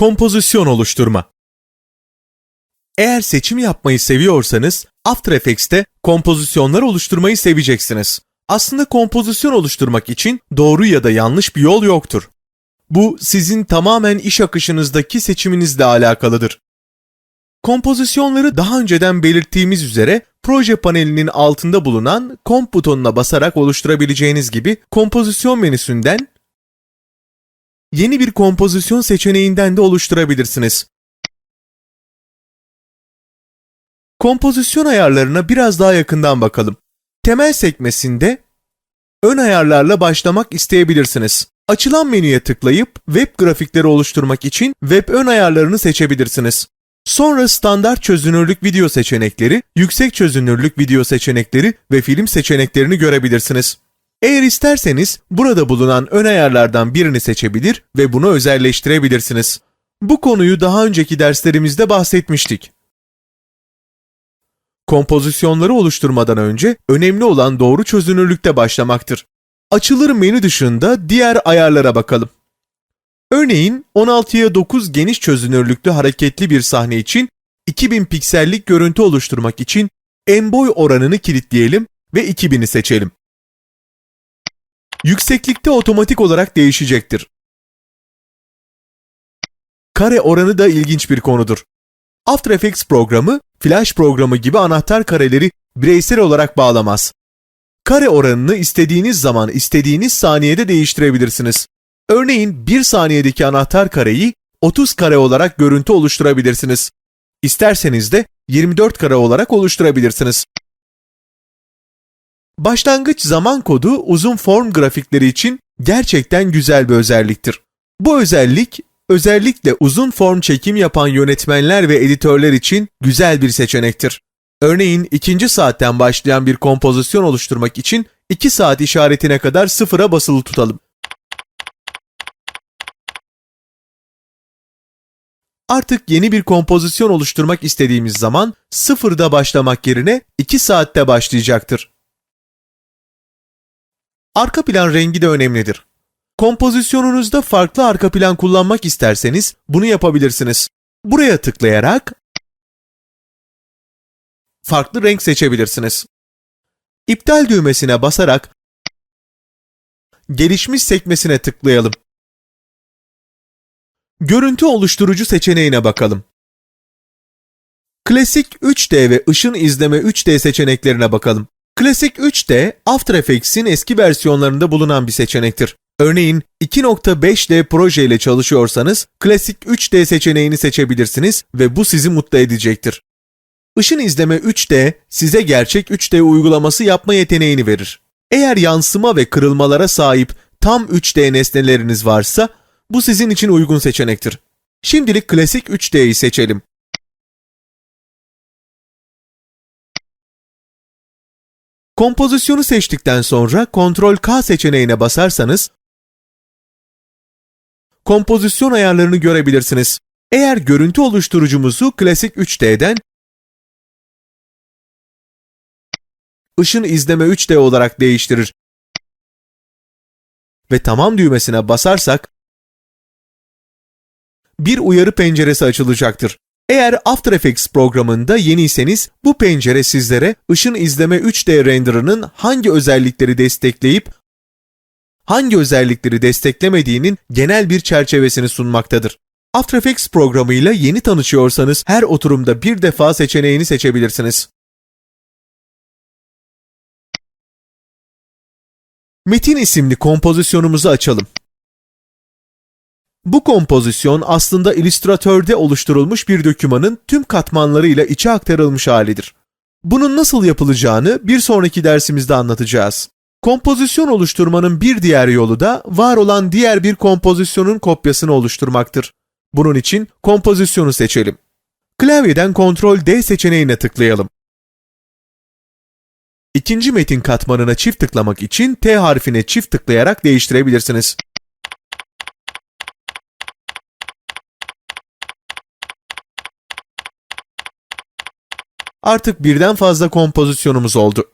Kompozisyon oluşturma. Eğer seçim yapmayı seviyorsanız After Effects'te kompozisyonlar oluşturmayı seveceksiniz. Aslında kompozisyon oluşturmak için doğru ya da yanlış bir yol yoktur. Bu sizin tamamen iş akışınızdaki seçiminizle alakalıdır. Kompozisyonları daha önceden belirttiğimiz üzere proje panelinin altında bulunan Komp butonuna basarak oluşturabileceğiniz gibi kompozisyon menüsünden yeni bir kompozisyon seçeneğinden de oluşturabilirsiniz. Kompozisyon ayarlarına biraz daha yakından bakalım. Temel sekmesinde ön ayarlarla başlamak isteyebilirsiniz. Açılan menüye tıklayıp web grafikleri oluşturmak için web ön ayarlarını seçebilirsiniz. Sonra standart çözünürlük video seçenekleri, yüksek çözünürlük video seçenekleri ve film seçeneklerini görebilirsiniz. Eğer isterseniz burada bulunan ön ayarlardan birini seçebilir ve bunu özelleştirebilirsiniz. Bu konuyu daha önceki derslerimizde bahsetmiştik. Kompozisyonları oluşturmadan önce önemli olan doğru çözünürlükte başlamaktır. Açılır menü dışında diğer ayarlara bakalım. Örneğin 16'ya 9 geniş çözünürlüklü hareketli bir sahne için 2000 piksellik görüntü oluşturmak için en boy oranını kilitleyelim ve 2000'i seçelim. Yükseklikte otomatik olarak değişecektir. Kare oranı da ilginç bir konudur. After Effects programı, Flash programı gibi anahtar kareleri bireysel olarak bağlamaz. Kare oranını istediğiniz zaman istediğiniz saniyede değiştirebilirsiniz. Örneğin 1 saniyedeki anahtar kareyi 30 kare olarak görüntü oluşturabilirsiniz. İsterseniz de 24 kare olarak oluşturabilirsiniz. Başlangıç zaman kodu uzun form grafikleri için gerçekten güzel bir özelliktir. Bu özellik özellikle uzun form çekim yapan yönetmenler ve editörler için güzel bir seçenektir. Örneğin ikinci saatten başlayan bir kompozisyon oluşturmak için 2 saat işaretine kadar sıfıra basılı tutalım. Artık yeni bir kompozisyon oluşturmak istediğimiz zaman sıfırda başlamak yerine 2 saatte başlayacaktır. Arka plan rengi de önemlidir. Kompozisyonunuzda farklı arka plan kullanmak isterseniz bunu yapabilirsiniz. Buraya tıklayarak farklı renk seçebilirsiniz. İptal düğmesine basarak gelişmiş sekmesine tıklayalım. Görüntü oluşturucu seçeneğine bakalım. Klasik 3D ve ışın izleme 3D seçeneklerine bakalım. Klasik 3D, After Effects'in eski versiyonlarında bulunan bir seçenektir. Örneğin 2.5D proje ile çalışıyorsanız klasik 3D seçeneğini seçebilirsiniz ve bu sizi mutlu edecektir. Işın izleme 3D size gerçek 3D uygulaması yapma yeteneğini verir. Eğer yansıma ve kırılmalara sahip tam 3D nesneleriniz varsa bu sizin için uygun seçenektir. Şimdilik klasik 3D'yi seçelim. Kompozisyonu seçtikten sonra Ctrl K seçeneğine basarsanız kompozisyon ayarlarını görebilirsiniz. Eğer görüntü oluşturucumuzu klasik 3D'den ışın izleme 3D olarak değiştirir ve tamam düğmesine basarsak bir uyarı penceresi açılacaktır. Eğer After Effects programında yeniyseniz bu pencere sizlere ışın izleme 3D render'ının hangi özellikleri destekleyip hangi özellikleri desteklemediğinin genel bir çerçevesini sunmaktadır. After Effects programıyla yeni tanışıyorsanız her oturumda bir defa seçeneğini seçebilirsiniz. Metin isimli kompozisyonumuzu açalım. Bu kompozisyon aslında Illustrator'de oluşturulmuş bir dokümanın tüm katmanlarıyla içe aktarılmış halidir. Bunun nasıl yapılacağını bir sonraki dersimizde anlatacağız. Kompozisyon oluşturmanın bir diğer yolu da var olan diğer bir kompozisyonun kopyasını oluşturmaktır. Bunun için kompozisyonu seçelim. Klavyeden Ctrl D seçeneğine tıklayalım. İkinci metin katmanına çift tıklamak için T harfine çift tıklayarak değiştirebilirsiniz. Artık birden fazla kompozisyonumuz oldu.